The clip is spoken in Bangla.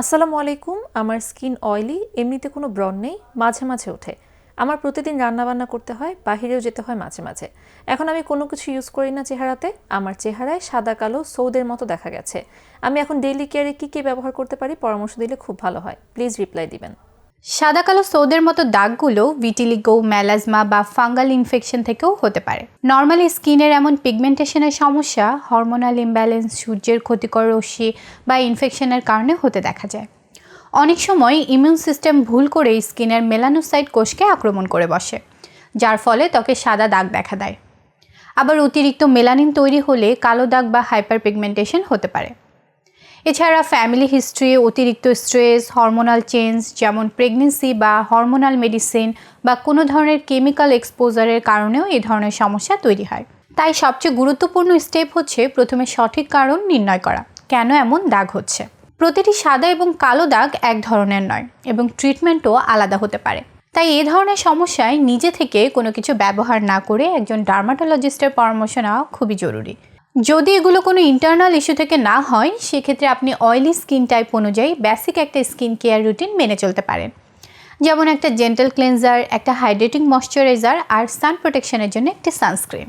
আসসালামু আলাইকুম, আমার স্কিন অয়েলি, এমনিতে কোনো ব্রণ নেই, মাঝে মাঝে ওঠে। আমার প্রতিদিন রান্নাবান্না করতে হয়, বাহিরেও যেতে হয় মাঝে মাঝে। এখন আমি কোনো কিছু ইউজ করি না চেহারাতে, আমার চেহারায় সাদা কালো সৌদের মতো দেখা গেছে। আমি এখন ডেইলি কেয়ারে কী কী ব্যবহার করতে পারি, পরামর্শ দিলে খুব ভালো হয়। প্লিজ রিপ্লাই দিবেন। সাদা কালো সৌদের মতো দাগগুলো ভিটিলিগো ম্যালাজমা বা ফাঙ্গাল ইনফেকশন থেকেও হতে পারে। নর্মালি স্কিনের এমন পিগমেন্টেশনের সমস্যা হরমোনাল ইমব্যালেন্স সূর্যের ক্ষতিকর রশ্মি বা ইনফেকশনের কারণে হতে দেখা যায়। অনেক সময় ইমিউন সিস্টেম ভুল করে স্কিনের মেলানোসাইট কোষকে আক্রমণ করে বসে, যার ফলে ত্বকে সাদা দাগ দেখা দেয়। আবার অতিরিক্ত মেলানিন তৈরি হলে কালো দাগ বা হাইপার পিগমেন্টেশন হতে পারে। এছাড়া ফ্যামিলি হিস্ট্রি অতিরিক্ত স্ট্রেস হরমোনাল চেঞ্জ যেমন প্রেগনেন্সি বা হরমোনাল মেডিসিন বা কোনো ধরনের কেমিক্যাল এক্সপোজারের কারণেও এই ধরনের সমস্যা তৈরি হয়। তাই সবচেয়ে গুরুত্বপূর্ণ স্টেপ হচ্ছে প্রথমে সঠিক কারণ নির্ণয় করা, কেন এমন দাগ হচ্ছে? প্রতিটি সাদা এবং কালো দাগ এক ধরনের নয় এবং ট্রিটমেন্টও আলাদা হতে পারে। তাই এ ধরনের সমস্যায় নিজে থেকে কোনো কিছু ব্যবহার না করে একজন ডার্মাটোলজিস্টের পরামর্শ নেওয়া খুবই জরুরি। যদি এগুলো কোনো ইন্টারনাল ইস্যু থেকে না হয়, সেক্ষেত্রে আপনি অয়েলি স্কিন টাইপ অনুযায়ী বেসিক একটা স্কিন কেয়ার রুটিন মেনে চলতে পারেন। যেমন একটা জেন্টাল ক্লেনজার একটা হাইড্রেটিং ময়শ্চারাইজার আর সান প্রোটেকশনের জন্য একটি সানস্ক্রিন